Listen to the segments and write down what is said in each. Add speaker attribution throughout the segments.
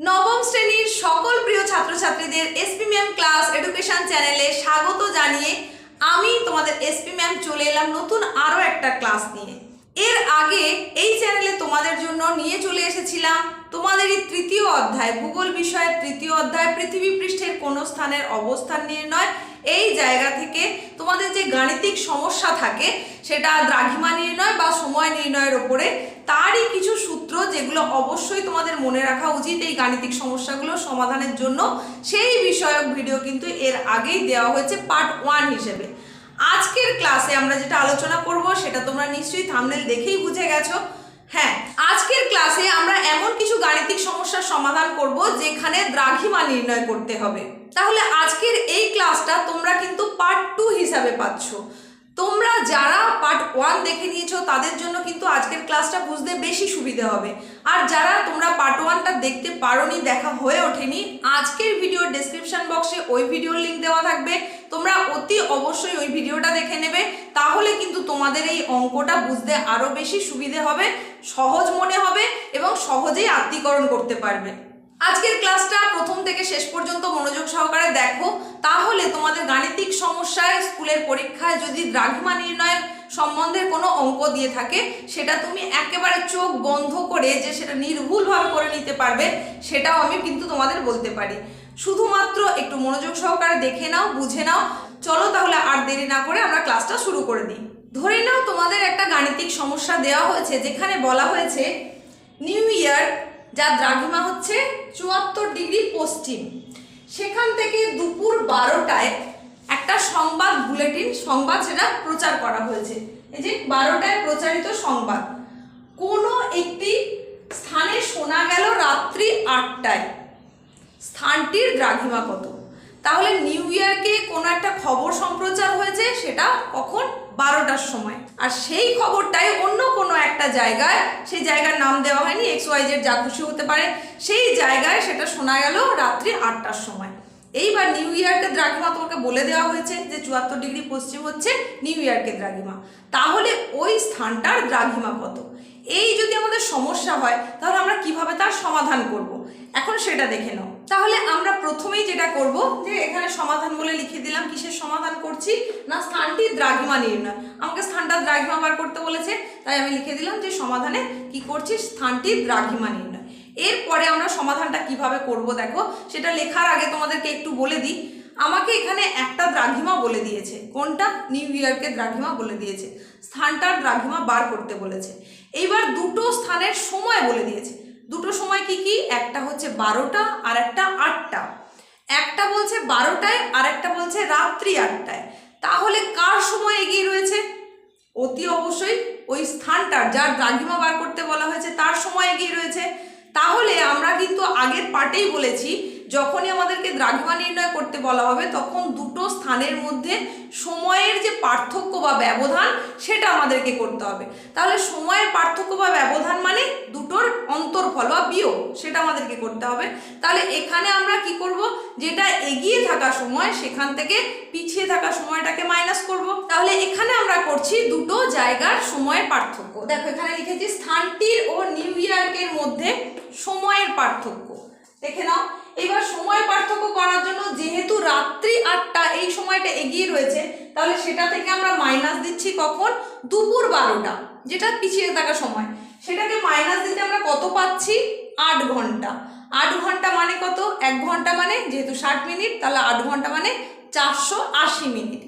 Speaker 1: নবম শ্রেণির সকল প্রিয় ছাত্রছাত্রীদের এসপি ম্যাম ক্লাস এডুকেশন চ্যানেলে স্বাগত জানিয়ে আমি তোমাদের এসপি ম্যাম চলে এলাম নতুন আরও একটা ক্লাস নিয়ে। এর আগে এই চ্যানেলে তোমাদের জন্য নিয়ে চলে এসেছিলাম তোমাদেরই তৃতীয় অধ্যায়, ভূগোল বিষয়ের তৃতীয় অধ্যায়, পৃথিবী পৃষ্ঠের কোন স্থানের অবস্থান নির্ণয়। এই জায়গা থেকে তোমাদের যে গাণিতিক সমস্যা থাকে, সেটা দ্রাঘিমা নির্ণয় বা সময় নির্ণয়ের ওপরে তারই কিছু সূত্র যেগুলো অবশ্যই তোমাদের মনে রাখা উচিত এই গাণিতিক সমস্যাগুলো সমাধানের জন্য। সেই বিষয়ক ভিডিও কিন্তু এর আগেই দেওয়া হয়েছে পার্ট ওয়ান হিসেবে। আজকের ক্লাসে আমরা যেটা আলোচনা করব সেটা তোমরা নিশ্চয়ই থামনেল দেখেই বুঝে গেছো। হ্যাঁ আজকের ক্লাসে আমরা এমন কিছু গাণিতিক সমস্যার সমাধান করব যেখানে দ্রাঘিমা নির্ণয় করতে হবে। তাহলে আজকের এই ক্লাসটা তোমরা কিন্তু পার্ট টু হিসাবে পাচ্ছ। তোমরা যারা পার্ট ওয়ান দেখে নিয়েছো, তাদের জন্য কিন্তু আজকের ক্লাসটা বুঝতে বেশি সুবিধা হবে। আর যারা তোমরা পার্ট ওয়ানটা দেখতে পারোনি, দেখা হয়ে ওঠেনি, আজকের ভিডিওর ডেসক্রিপশন বক্সে ওই ভিডিওর লিঙ্ক দেওয়া থাকবে। তোমরা অতি অবশ্যই ওই ভিডিওটা দেখে নেবে। তাহলে কিন্তু তোমাদের এই অঙ্কটা বুঝতে আরও বেশি সুবিধে হবে, সহজ মনে হবে এবং সহজেই আত্মীকরণ করতে পারবে। আজকের ক্লাসটা প্রথম থেকে শেষ পর্যন্ত মনোযোগ সহকারে দেখো। তাহলে তোমাদের গাণিতিক সমস্যায় স্কুলের পরীক্ষায় যদি দ্রাঘিমা নির্ণয়ের সম্বন্ধে কোনো অঙ্ক দিয়ে থাকে, সেটা তুমি একেবারে চোখ বন্ধ করে যে সেটা নির্ভুলভাবে করে নিতে পারবে, সেটাও আমি কিন্তু তোমাদের বলতে পারি। শুধুমাত্র একটু মনোযোগ সহকারে দেখে নাও, বুঝে নাও। চলো তাহলে আর দেরি না করে আমরা ক্লাসটা শুরু করে দিই। ধরে নাও তোমাদের একটা গাণিতিক সমস্যা দেওয়া হয়েছে, যেখানে বলা হয়েছে, নিউ ইয়ার যার দ্রাঘিমা হচ্ছে চুয়াত্তর ডিগ্রি পশ্চিম। সেখান থেকে দুপুর বারোটায় একটা সংবাদ বুলেটিন, সংবাদ সেটা প্রচার করা হয়েছে। এই যে বারোটায় প্রচারিত সংবাদ। কোনো একটি স্থানে শোনা গেল রাত্রি আটটায়। স্থানটির দ্রাঘিমা কত? তাহলে নিউ ইয়ারকে কোনো একটা খবর সম্প্রচার হয়েছে, সেটা কখন? বারোটার সময়। আর সেই খবরটাই অন্য কোনো একটা জায়গায়, সেই জায়গার নাম দেওয়া হয়নি, এক্স ওয়াই জেড যা খুশি হতে পারে, সেই জায়গায় সেটা শোনা গেল রাত্রি আটটার সময়। এইবার নিউ ইয়ারকে দ্রাঘিমা তোমাকে বলে দেওয়া হয়েছে যে চুয়াত্তর ডিগ্রি পশ্চিম হচ্ছে নিউ ইয়ারকে দ্রাঘিমা। তাহলে ওই স্থানটার দ্রাঘিমা কত? এই যদি আমাদের সমস্যা হয়, তাহলে আমরা কীভাবে তার সমাধান করব। এখন সেটা দেখে নাও। তাহলে আমরা প্রথমেই যেটা করব, যে এখানে সমাধান বলে লিখে দিলাম, কিসের সমাধান করছি? না, স্থানটি দ্রাঘিমা নির্ণয় আমাকে স্থানটা দ্রাঘিমা বার করতে বলেছে, তাই আমি লিখে দিলাম যে সমাধানে কি করছি স্থানটি দ্রাঘিমা নির্ণয় এরপরে আমরা সমাধানটা কীভাবে করব দেখো, সেটা লেখার আগে তোমাদেরকে একটু বলে দিই। আমাকে এখানে একটা দ্রাঘিমা বলে দিয়েছে। কোনটা? নিউ ইয়র্কের দ্রাঘিমা বলে দিয়েছে। স্থানটার দ্রাঘিমা বার করতে বলেছে। এইবার দুটো স্থানের সময় বলে দিয়েছে। দুটো সময় কি কি? একটা হচ্ছে বারোটা আর একটা আটটা। একটা বলছে বারোটায় আর একটা বলছে রাত্রি আটটায়। তাহলে কার সময় এগিয়ে রয়েছে? অতি অবশ্যই ওই স্থানটার, যার দ্রাঘিমা বার করতে বলা হয়েছে, তার সময় এগিয়ে রয়েছে। তাহলে আমরা কিন্তু আগের পার্টেই বলেছি যখনই আমাদেরকে দ্রাঘিমা নির্ণয় করতে বলা হবে, তখন দুটো স্থানের মধ্যে সময়ের যে পার্থক্য বা ব্যবধান, সেটা আমাদেরকে করতে হবে। তাহলে সময়ের পার্থক্য বা ব্যবধান মানে দুটোর অন্তর্ফল বা বিয়োগ, সেটা আমাদেরকে করতে হবে। তাহলে এখানে আমরা কি করব? যেটা এগিয়ে থাকা সময়, সেখান থেকে পিছিয়ে থাকা সময়টাকে মাইনাস করব। তাহলে এখানে আমরা করছি দুটো জায়গার সময়ের পার্থক্য। দেখো, এখানে লিখেছি স্থানটির ও নিউ ইয়র্কের মধ্যে সময়ের পার্থক্য। দেখে নাও। করার জন্য যেহেতু রাত্রি আটটা এই সময়টা এগিয়ে রয়েছে, তাহলে সেটা থেকে আমরা মাইনাস দিচ্ছি কখন? দুপুর বারোটা, যেটা পিছিয়ে থাকা সময়। সেটাকে মাইনাস দিতে আমরা কত পাচ্ছি? আট ঘণ্টা। আট ঘণ্টা মানে কত? এক ঘণ্টা মানে যেহেতু ষাট মিনিট, তাহলে আট ঘণ্টা মানে চারশো আশি মিনিট।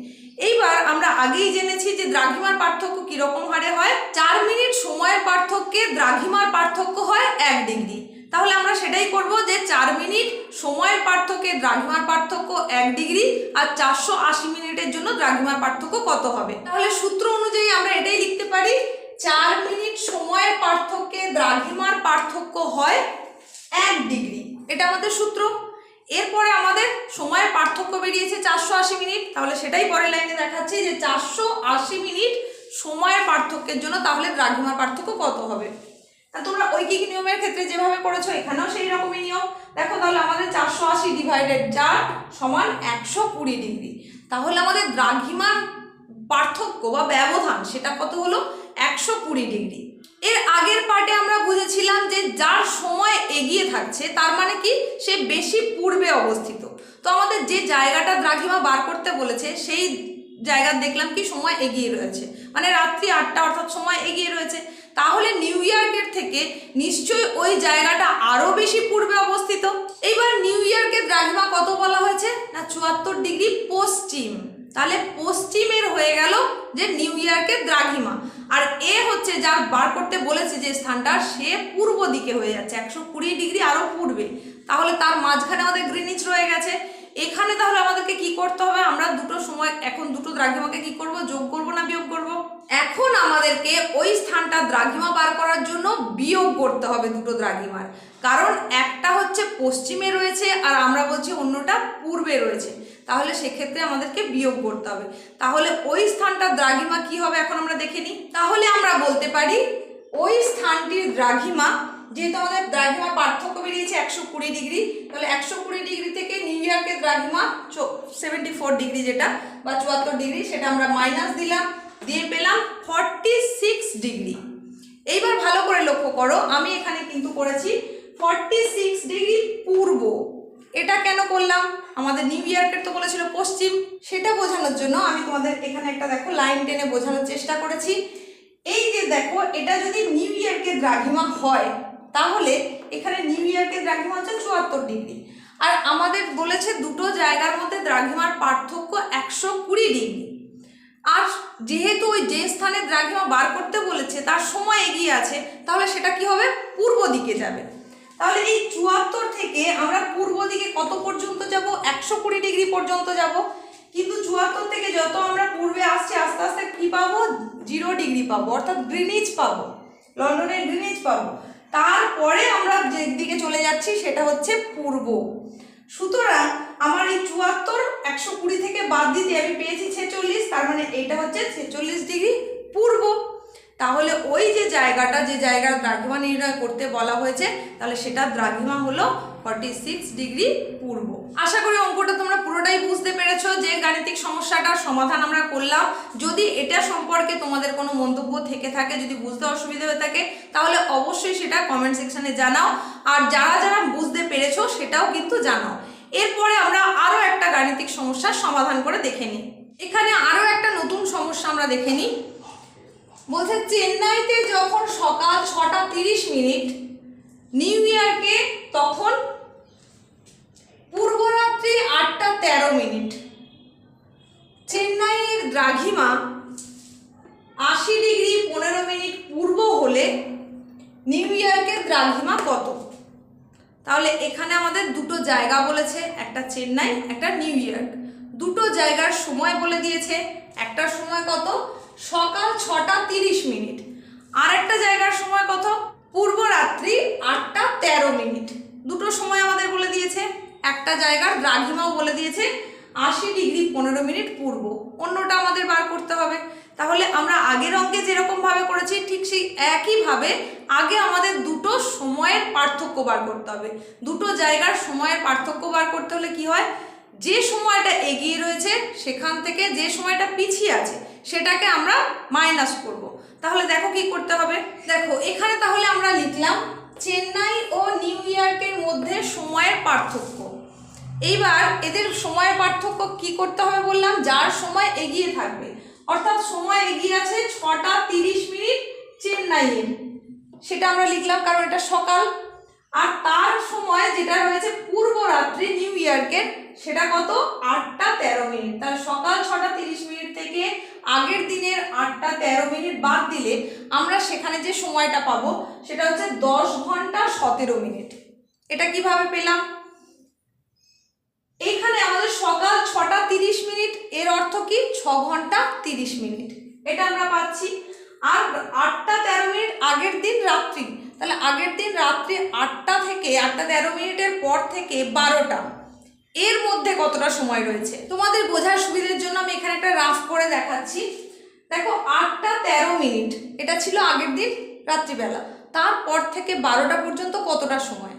Speaker 1: এইবার আমরা আগেই জেনেছি যে দ্রাঘিমার পার্থক্য কীরকম হারে হয়? চার মিনিট সময়ের পার্থক্যে দ্রাঘিমার পার্থক্য হয় এক ডিগ্রি তাহলে আমরা সেটাই করব যে চার মিনিট সময়ের পার্থক্যে দ্রাঘিমার পার্থক্য এক ডিগ্রি আর চারশো আশি মিনিটের জন্য দ্রাঘিমার পার্থক্য কত হবে? তাহলে সূত্র অনুযায়ী আমরা এটাই লিখতে পারি, চার মিনিট সময়ের পার্থক্যে দ্রাঘিমার পার্থক্য হয় এক ডিগ্রি। এটা আমাদের সূত্র। এরপরে আমাদের সময়ের পার্থক্য বেরিয়েছে চারশো আশি মিনিট। তাহলে সেটাই পরের লাইনে দেখাচ্ছি যে চারশো আশি মিনিট সময়ের পার্থক্যের জন্য তাহলে দ্রাঘিমার পার্থক্য কত হবে? তোমরা ঐকিক নিয়মের ক্ষেত্রে যেভাবে করেছ, এখানেও সেই রকমই নিয়ম। দেখো তাহলে আমাদের চারশো আশি ডিভাইডেড চার সমান একশো কুড়ি ডিগ্রি তাহলে আমাদের দ্রাঘিমার পার্থক্য বা ব্যবধান সেটা কত হলো? একশো কুড়ি ডিগ্রি এর আগের পার্টে আমরা বুঝেছিলাম যে যার সময় এগিয়ে থাকছে, তার মানে কি? সে বেশি পূর্বে অবস্থিত। তো আমাদের যে জায়গাটা দ্রাঘিমা বার করতে বলেছে, সেই জায়গা দেখলাম কি সময় এগিয়ে রয়েছে। মানে রাত্রি আটটা অর্থাৎ সময় এগিয়ে রয়েছে। তাহলে নিউ ইয়র্কের থেকে নিশ্চয়ই ওই জায়গাটা আরও বেশি পূর্বে অবস্থিত। এইবার নিউ ইয়র্কের দ্রাঘিমা কত বলা হয়েছে? না, চুয়াত্তর ডিগ্রি পশ্চিম। তাহলে পশ্চিমের হয়ে গেল যে নিউ ইয়র্কের দ্রাঘিমা। আর এ হচ্ছে যা বার করতে বলেছে যে স্থানটা, সে পূর্ব দিকে হয়ে যাচ্ছে, একশো কুড়ি ডিগ্রি আরও পূর্বে। তাহলে তার মাঝখানে আমাদের গ্রিনিচ রয়ে গেছে। এখানে তাহলে আমাদেরকে কি করতে হবে? আমরা দুটো সময়, এখন দুটো দ্রাঘিমাকে কি করব? যোগ করব না বিয়োগ করব? এখন আমাদেরকে ওই স্থানটা দ্রাঘিমা বার করার জন্য বিয়োগ করতে হবে দুটো দ্রাঘিমার। কারণ একটা হচ্ছে পশ্চিমে রয়েছে আর আমরা বলছি অন্যটা পূর্বে রয়েছে। তাহলে সেক্ষেত্রে আমাদেরকে বিয়োগ করতে হবে। তাহলে ওই স্থানটা দ্রাঘিমা কি হবে এখন আমরা দেখে নিই। তাহলে আমরা বলতে পারি ওই স্থানটির দ্রাঘিমা, যেহেতু আমাদের দ্রাঘিমা পার্থক্য বেরিয়েছে একশো কুড়ি ডিগ্রি, তাহলে একশো কুড়ি ডিগ্রি থেকে নিউ ইয়র্কের দ্রাঘিমা সেভেন্টি ফোর ডিগ্রি যেটা, বা চুয়াত্তর ডিগ্রি, সেটা আমরা মাইনাস দিলাম। দিয়ে পেলাম ফর্টি সিক্স ডিগ্রি এইবার ভালো করে লক্ষ্য করো, আমি এখানে কিন্তু করেছি ফর্টি সিক্স ডিগ্রি পূর্ব। এটা কেন করলাম? আমাদের নিউ ইয়র্কের তো বলেছিল পশ্চিম, সেটা বোঝানোর জন্য আমি তোমাদের এখানে একটা দেখো লাইন টেনে বোঝানোর চেষ্টা করেছি। এই যে দেখো, এটা যদি নিউ ইয়র্কের দ্রাঘিমা হয়, তাহলে এখানে নিউ ইয়র্কের দ্রাঘিমা হচ্ছে চুয়াত্তর ডিগ্রি আর আমাদের বলেছে দুটো জায়গার মধ্যে দ্রাঘিমার পার্থক্য একশো কুড়ি ডিগ্রি আর যেহেতু ওই যে স্থানে দ্রাঘিমা বার করতে বলেছে, তার সময় এগিয়ে আছে, তাহলে সেটা কি হবে? পূর্ব দিকে যাবে। তাহলে এই চুয়াত্তর থেকে আমরা পূর্ব দিকে কত পর্যন্ত যাব? একশো কুড়ি ডিগ্রি পর্যন্ত যাব। কিন্তু চুয়াত্তর থেকে যত আমরা পূর্বে আসছি, আস্তে আস্তে কি পাবো? জিরো ডিগ্রি পাবো, অর্থাৎ গ্রিনিজ পাবো, লন্ডনের গ্রিনিজ পাবো। তারপরে আমরা যে দিকে চলে যাচ্ছি, সেটা হচ্ছে পূর্ব। সুতরাং আমার এই চুয়াত্তর, একশো কুড়ি থেকে বাদ দিতে আমি পেয়েছি ছেচল্লিশ, তার মানে এটা হচ্ছে ছেচল্লিশ ডিগ্রি পূর্ব। তাহলে ওই যে জায়গাটা, যে জায়গার দ্রাঘিমা নির্ণয় করতে বলা হয়েছে, তাহলে সেটা দ্রাঘিমা হলো ফর্টি সিক্স ডিগ্রি পূর্ব। আশা করি অঙ্কটা তোমরা পুরোটাই বুঝতে পেরেছ যে গাণিতিক সমস্যাটার সমাধান আমরা করলাম। যদি এটা সম্পর্কে তোমাদের কোনো মন্তব্য থেকে থাকে, যদি বুঝতে অসুবিধা হয়ে থাকে, তাহলে অবশ্যই সেটা কমেন্ট সেকশানে জানাও। আর যারা যারা বুঝতে পেরেছ, সেটাও কিন্তু জানাও। এরপরে আমরা আরও একটা গাণিতিক সমস্যার সমাধান করে দেখে নিই। এখানে আরও একটা নতুন সমস্যা আমরা দেখে নিই। বলছে, চেন্নাইতে যখন সকাল ছটা তিরিশ মিনিট, নিউ ইয়র্কে তখন পূর্বরাত্রি আটটা তেরো মিনিট। চেন্নাইয়ের দ্রাঘিমা আশি ডিগ্রি পনেরো মিনিট পূর্ব হলে নিউ ইয়র্কের দ্রাঘিমা কত? তাহলে এখানে আমাদের দুটো জায়গা বলেছে, একটা চেন্নাই, একটা নিউ ইয়র্ক। দুটো জায়গার সময় বলে দিয়েছে, একটার সময় কত? সকাল ছটা তিরিশ মিনিট। আর একটা জায়গার সময় কত? পূর্ব রাত্রি আটটা তেরো মিনিট। দুটো সময় আমাদের বলে দিয়েছে, একটা জায়গার দ্রাঘিমাও বলে দিয়েছে, আশি ডিগ্রি পনেরো মিনিট পূর্ব। অন্যটা আমাদের বার করতে হবে। তাহলে আমরা আগের অঙ্কে যেরকমভাবে করেছি, ঠিক সেই একইভাবে আগে আমাদের দুটো সময়ের পার্থক্য বার করতে হবে। দুটো জায়গার সময়ের পার্থক্য বার করতে হলে কি হয়? যে সময়টা এগিয়ে রয়েছে, সেখান থেকে যে সময়টা পিছিয়ে আছে, সেটাকে আমরা মাইনাস করব। তাহলে দেখো কি করতে হবে? দেখো, এখানে তাহলে আমরা লিখলাম চেন্নাই ও নিউ ইয়র্কের মধ্যে সময়ের পার্থক্য। এইবার এদের সময়ের পার্থক্য কি করতে হবে বললাম? যার সময় এগিয়ে থাকবে। অর্থাৎ সময় এগিয়ে আছে ছটা তিরিশ মিনিট চেন্নাইয়ের সেটা আমরা লিখলাম কারণ এটা সকাল। আর তার সময় যেটা রয়েছে পূর্ব রাত্রি নিউ ইয়র্কের, সেটা কত? আটটা তেরো মিনিট। তাহলে সকাল ছটা তিরিশ মিনিট থেকে আগের দিনের আটটা তেরো মিনিট বাদ দিলে আমরা সেখানে যে সময়টা পাবো, সেটা হচ্ছে দশ ঘণ্টা সতেরো মিনিট। এটা কীভাবে পেলাম? এইখানে আমাদের সকাল ছটা তিরিশ মিনিট, এর অর্থ কি? ছ ঘণ্টা তিরিশ মিনিট। এটা আমরা পাচ্ছি। আর আটটা তেরো মিনিট আগের দিন রাত্রি। তাহলে আগের দিন রাত্রি আটটা থেকে, আটটা তেরো মিনিটের পর থেকে বারোটা। এর মধ্যে কতটা সময় রয়েছে? তোমাদের বোঝার সুবিধার জন্য আমি এখানে একটা রাফ করে দেখাচ্ছি। দেখো, আটটা তেরো মিনিট। এটা ছিল আগের দিন রাত্রিবেলা। তারপর থেকে বারোটা পর্যন্ত কতটা সময়?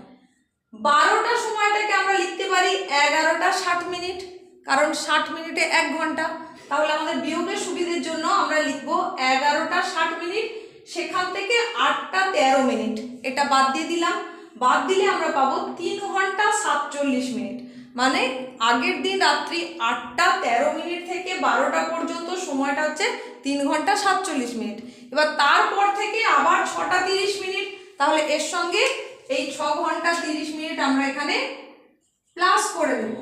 Speaker 1: বারোটা সময়টাকে আমরা লিখতে পারি এগারোটা ষাট মিনিট। কারণ ষাট মিনিটে এক ঘণ্টা। তাহলে আমাদের বিয়োগের সুবিধের জন্য আমরা লিখব এগারোটা ষাট মিনিট, সেখান থেকে আটটা তেরো মিনিট। এটা বাদ দিয়ে দিলাম। বাদ দিলে আমরা পাবো তিন ঘণ্টা সাতচল্লিশ মিনিট। মানে আগের দিন রাত্রি আটটা তেরো মিনিট থেকে বারোটা পর্যন্ত সময়টা হচ্ছে তিন ঘণ্টা সাতচল্লিশ মিনিট। এবার তারপর থেকে আবার ছটা তিরিশ মিনিট। তাহলে এর সঙ্গে এই ছ ঘণ্টা তিরিশ মিনিট আমরা এখানে প্লাস করে দেব।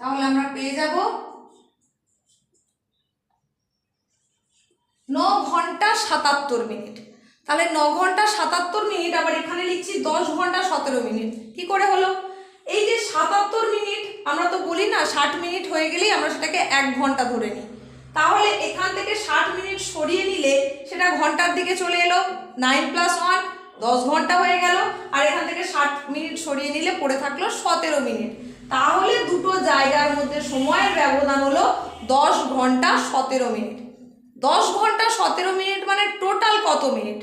Speaker 1: তাহলে আমরা পেয়ে যাব ন ঘণ্টা সাতাত্তর মিনিট। তাহলে ন ঘণ্টা সাতাত্তর মিনিট, আবার এখানে লিখছি দশ ঘণ্টা সতেরো মিনিট। কি করে হলো? এই যে সাতাত্তর মিনিট, আমরা তো বলি না, ষাট মিনিট হয়ে গেলেই আমরা সেটাকে এক ঘণ্টা ধরে নিই। তাহলে এখান থেকে ষাট মিনিট সরিয়ে নিলে সেটা ঘণ্টার দিকে চলে এলো নাইন প্লাস ওয়ান দশ ঘণ্টা হয়ে গেল, আর এখান থেকে ষাট মিনিট সরিয়ে নিলে পড়ে থাকল সতেরো মিনিট। তাহলে দুটো জায়গার মধ্যে সময়ের ব্যবধান হলো দশ ঘণ্টা সতেরো মিনিট। দশ ঘণ্টা সতেরো মিনিট মানে টোটাল কত মিনিট?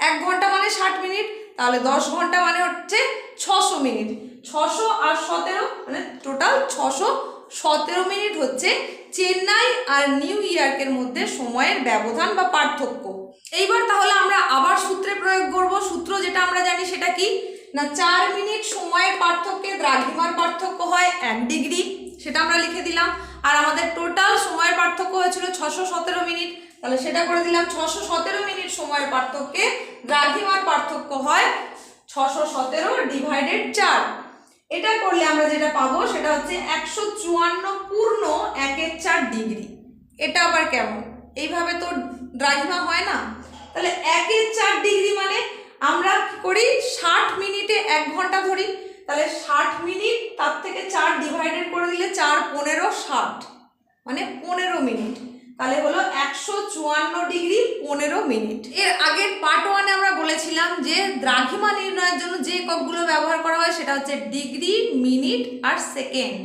Speaker 1: এক ঘণ্টা মানে ষাট মিনিট, তাহলে দশ ঘণ্টা মানে হচ্ছে ছশো মিনিট। ছশো আর সতেরো মানে টোটাল ছশো সতেরো মিনিট হচ্ছে চেন্নাই আর নিউ ইয়র্কের মধ্যে সময়ের ব্যবধান বা পার্থক্য। এইবার তাহলে আমরা আবার সূত্রে প্রয়োগ করব। সূত্র যেটা আমরা জানি সেটা কি? না, চার মিনিট সময়ের পার্থক্যে দ্রাঘিমার পার্থক্য হয়, এক ডিগ্রি, সেটা আমরা লিখে দিলাম। আর আমাদের টোটাল সময়ের পার্থক্য হয়েছিল ছশো সতেরো মিনিট। তাহলে সেটা করে দিলাম, ছশো সতেরো মিনিট সময়ের পার্থক্যে দ্রাঘিমার পার্থক্য হয় ছশো সতেরো ডিভাইডেড চার। এটা করলে আমরা যেটা পাবো সেটা হচ্ছে একশো চুয়ান্ন পূর্ণ একের চার ডিগ্রি। এটা আবার কেমন? এইভাবে তো দ্রাঘিমা হয় না? তাহলে একের চার ডিগ্রি মানে আমরা করি? ষাট মিনিটে এক ঘণ্টা ধরি। তাহলে ষাট মিনিট, তার থেকে চার ডিভাইডেড করে দিলে চার, পনেরো, ষাট। মানে পনেরো মিনিট। তাহলে হলো একশো চুয়ান্ন ডিগ্রি পনেরো মিনিট। এর আগের পার্ট ওয়ানে আমরা বলেছিলাম যে দ্রাঘিমা নির্ণয়ের জন্য যে এককগুলো ব্যবহার করা হয় সেটা হচ্ছে ডিগ্রি, মিনিট আর সেকেন্ড।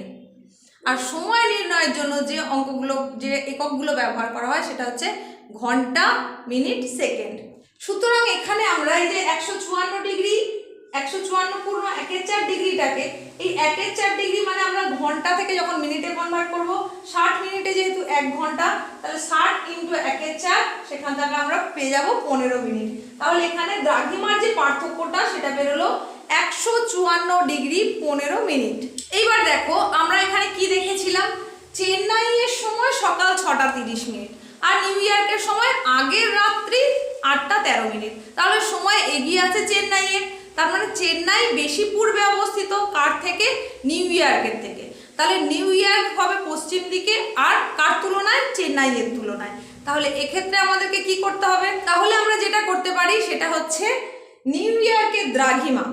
Speaker 1: আর সময় নির্ণয়ের জন্য যে অঙ্কগুলো, যে এককগুলো ব্যবহার করা হয় সেটা হচ্ছে ঘণ্টা, মিনিট, সেকেন্ড। সুতরাং এখানে আমরা এই যে একশো চুয়ান্ন ডিগ্রি একশো চুয়ান্ন পূর্ণ একের চার ডিগ্রিটাকে, এই একের চার ডিগ্রি মানে আমরা ঘণ্টা থেকে যখন মিনিটে কনভার্ট করব, ষাট মিনিটে যেহেতু এক ঘণ্টা, তাহলে ষাট ইন্টু একের চার, সেখান থেকে আমরা পেয়ে যাব পনেরো মিনিট। তাহলে এখানে দ্রাঘিমার যে পার্থক্যটা, সেটা বেরোলো একশো চুয়ান্ন ডিগ্রি পনেরো মিনিট। এইবার দেখো, আমরা এখানে কি দেখেছিলাম? চেন্নাইয়ের সময় সকাল ছটা তিরিশ মিনিট আর নিউ ইয়র্কের সময় আগের রাত্রি আটটা তেরো মিনিট। তাহলে সময় এগিয়ে আছে চেন্নাইয়ের। তার মানে চেন্নাই বেশি পূর্বে অবস্থিত, কার থেকে? নিউ ইয়র্কের থেকে। তাহলে নিউ ইয়র্ক হবে পশ্চিম দিকে আর কার তুলনায়? চেন্নাইয়ের তুলনায়। তাহলে এক্ষেত্রে আমাদেরকে কি করতে হবে? তাহলে আমরা যেটা করতে পারি সেটা হচ্ছে নিউ ইয়র্কের দ্রাঘিমা।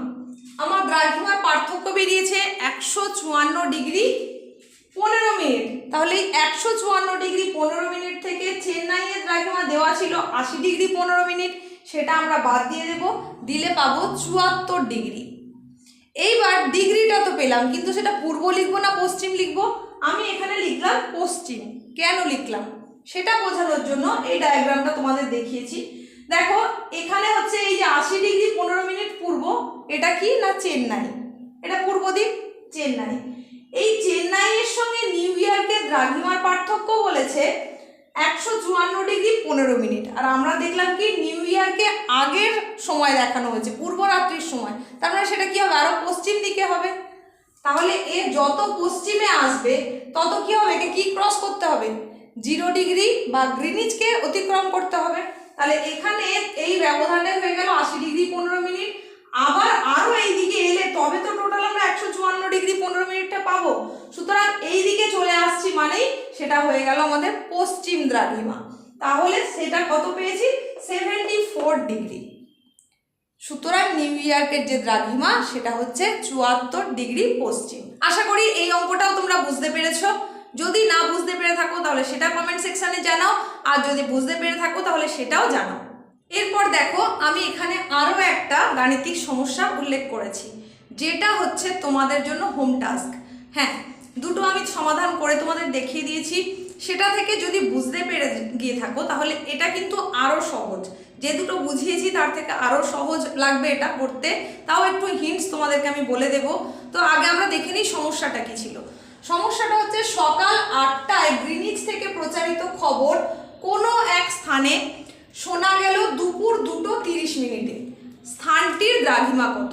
Speaker 1: আমার দ্রাঘিমার পার্থক্য বেরিয়েছে একশো চুয়ান্ন ডিগ্রি পনেরো মিনিট। তাহলে এই একশো চুয়ান্ন ডিগ্রি পনেরো মিনিট থেকে চেন্নাইয়ের দ্রাঘিমা দেওয়া ছিল আশি ডিগ্রি পনেরো মিনিট। সেটা আমরা বাদ দিয়ে দেব। দিলে পাবো চুয়াত্তর ডিগ্রি। এইবার ডিগ্রিটা তো পেলাম, কিন্তু সেটা পূর্ব লিখব না পশ্চিম লিখব? আমি এখানে লিখলাম পশ্চিম। কেন লিখলাম? সেটা বোঝানোর জন্য এই ডায়াগ্রামটা তোমাদের দেখিয়েছি। দেখো, এখানে হচ্ছে এই যে আশি ডিগ্রি পনেরো মিনিট পূর্ব, এটা কি না চেন্নাই? এটা পূর্ব দিক, চেন্নাই। এই চেন্নাইয়ের সঙ্গে নিউ ইয়র্কের দ্রাঘিমার পার্থক্য বলেছে। একশো চুয়ান্ন ডিগ্রি পনেরো মিনিট। আর আমরা দেখলাম কি, নিউ ইয়ারকে আগের সময় দেখানো হয়েছে পূর্ব রাত্রির সময়। তার মানে সেটা কী হবে? আরও পশ্চিম দিকে হবে? তাহলে এ যত পশ্চিমে আসবে, তত কি হবে? একে কী ক্রস করতে হবে? জিরো ডিগ্রি বা গ্রিনিচকে অতিক্রম করতে হবে। তাহলে এখানে এই ব্যবধানে হয়ে গেল আশি ডিগ্রি পনেরো মিনিট। আবার আরও এই দিকে এলে তবে তো টোটাল আমরা একশো চুয়ান্ন ডিগ্রি পনেরো মিনিটটা পাবো। সুতরাং এই দিকে চলে আসছি মানেই সেটা হয়ে গেল আমাদের পশ্চিম দ্রাঘিমা। তাহলে সেটা কত পেয়েছি? সেভেন্টি ফোর ডিগ্রি সুতরাং নিউ ইয়র্কের যে দ্রাঘিমা, সেটা হচ্ছে চুয়াত্তর ডিগ্রি পশ্চিম। আশা করি এই অঙ্কটাও তোমরা বুঝতে পেরেছ। যদি না বুঝতে পেরে থাকো, তাহলে সেটা কমেন্ট সেকশানে জানাও। আর যদি বুঝতে পেরে থাকো, তাহলে সেটাও জানাও। এরপর দেখো, আমি এখানে আরও একটা গাণিতিক সমস্যা উল্লেখ করেছি, যেটা হচ্ছে তোমাদের জন্য হোম টাস্ক হ্যাঁ দুটো আমি সমাধান করে তোমাদের দেখিয়ে দিয়েছি। সেটা থেকে যদি বুঝতে পেরে গিয়ে থাকো, তাহলে এটা কিন্তু আরও সহজ। যে দুটো বুঝিয়েছি, তার থেকে আরও সহজ লাগবে এটা করতে। তাও একটু হিন্টস তোমাদেরকে আমি বলে দেব। তো আগে আমরা দেখে নিই সমস্যাটা কি ছিল। সমস্যাটা হচ্ছে সকাল আটটায় গ্রিনিচ থেকে প্রচারিত খবর কোনো এক স্থানে শোনা গেল দুপুর দুটো তিরিশ মিনিটে। স্থানটির দ্রাঘিমা কত?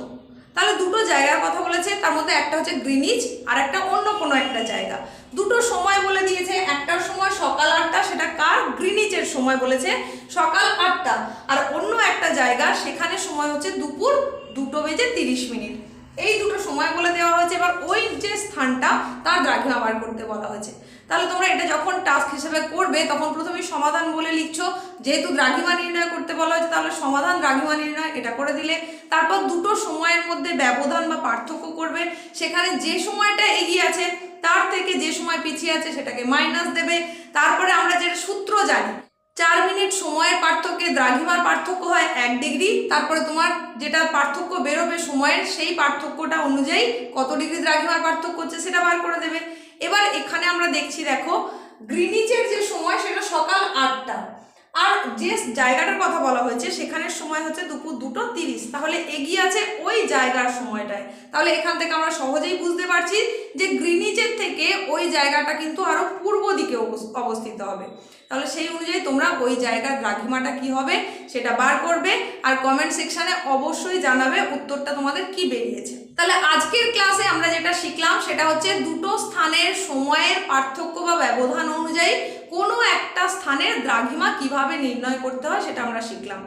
Speaker 1: তাহলে দুটো জায়গার কথা বলেছে, তার মধ্যে একটা হচ্ছে গ্রিনিচ আর একটা অন্য কোনো একটা জায়গা। দুটো সময় বলে দিয়েছে, একটার সময় সকাল আটটা, সেটা কার? গ্রিনিচের সময় বলেছে, সকাল আটটা। আর অন্য একটা জায়গা, সেখানে সময় হচ্ছে দুপুর দুটো বেজে তিরিশ মিনিট। এই দুটো সময় বলে দেওয়া হয়েছে। এবার ওই যে স্থানটা, তার দ্রাঘিমা বার করতে বলা হয়েছে। তাহলে তোমরা এটা যখন টাস্ক হিসেবে করবে, তখন প্রথমে সমাধান বলে লিখছো। যেহেতু দ্রাঘিমা নির্ণয় করতে বলা হয়েছে, তাহলে সমাধান দ্রাঘিমা নির্ণয়, এটা করে দিলে। তারপর দুটো সময়ের মধ্যে ব্যবধান বা পার্থক্য করবে। সেখানে যে সময়টা এগিয়ে আছে, তার থেকে যে সময় পিছিয়ে আছে, সেটাকে মাইনাস দেবে। তারপরে আমরা যেটা সূত্র জানি চার মিনিট সময়ের পার্থক্যে দ্রাঘিমার পার্থক্য হয় এক ডিগ্রি, তারপরে তোমার যেটা পার্থক্য বেরোবে সময়ের সেই পার্থক্যটা অনুযায়ী কত ডিগ্রি দ্রাঘিমার পার্থক্য হচ্ছে সেটা বার করে দেবে। এবার এখানে আমরা দেখছি, দেখো, গ্রিনিচের যে সময় সেটা সকাল আটটা। আর যে জায়গাটার কথা বলা হয়েছে সেখানের সময় হচ্ছে দুপুর দুটো তিরিশ। তাহলে এগিয়ে আছে ওই জায়গার সময়টায়। তাহলে এখান থেকে আমরা সহজেই বুঝতে পারছি যে গ্রিনিচের থেকে ওই জায়গাটা কিন্তু আরও পূর্ব দিকে অবস- অবস্থিত হবে। তাহলে সেই অনুযায়ী তোমরা ওই জায়গার দ্রাঘিমাটা কি হবে সেটা বার করবে আর কমেন্ট সেকশানে অবশ্যই জানাবে উত্তরটা তোমাদের কি বেরিয়েছে। তাহলে আজকের ক্লাসে আমরা যেটা শিখলাম সেটা হচ্ছে দুটো স্থানের সময়ের পার্থক্য বা ব্যবধান অনুযায়ী কোনো একটা স্থানের দ্রাঘিমা কীভাবে নির্ণয় করতে হয় সেটা আমরা শিখলাম।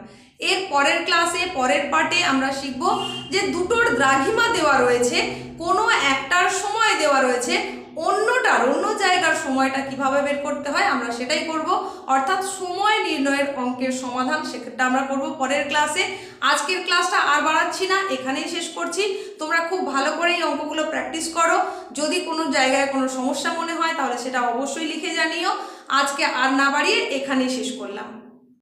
Speaker 1: এর পরের ক্লাসে পরের পার্টে আমরা শিখব যে দুটোর দ্রাঘিমা দেওয়া রয়েছে, কোনো একটার সময় দেওয়া রয়েছে অন্যটার, অন্য জায়গার সময়টা কীভাবে বের করতে হয় আমরা সেটাই করব। অর্থাৎ সময় নির্ণয়ের অঙ্কের সমাধান সেটা আমরা করব পরের ক্লাসে। আজকের ক্লাসটা আর বাড়াচ্ছি না, এখানেই শেষ করছি। তোমরা খুব ভালো করে এই অঙ্কগুলো প্র্যাকটিস করো। যদি কোনো জায়গায় কোনো সমস্যা মনে হয় তাহলে সেটা অবশ্যই লিখে জানিও। আজকে আর না বাড়িয়ে এখানেই শেষ করলাম।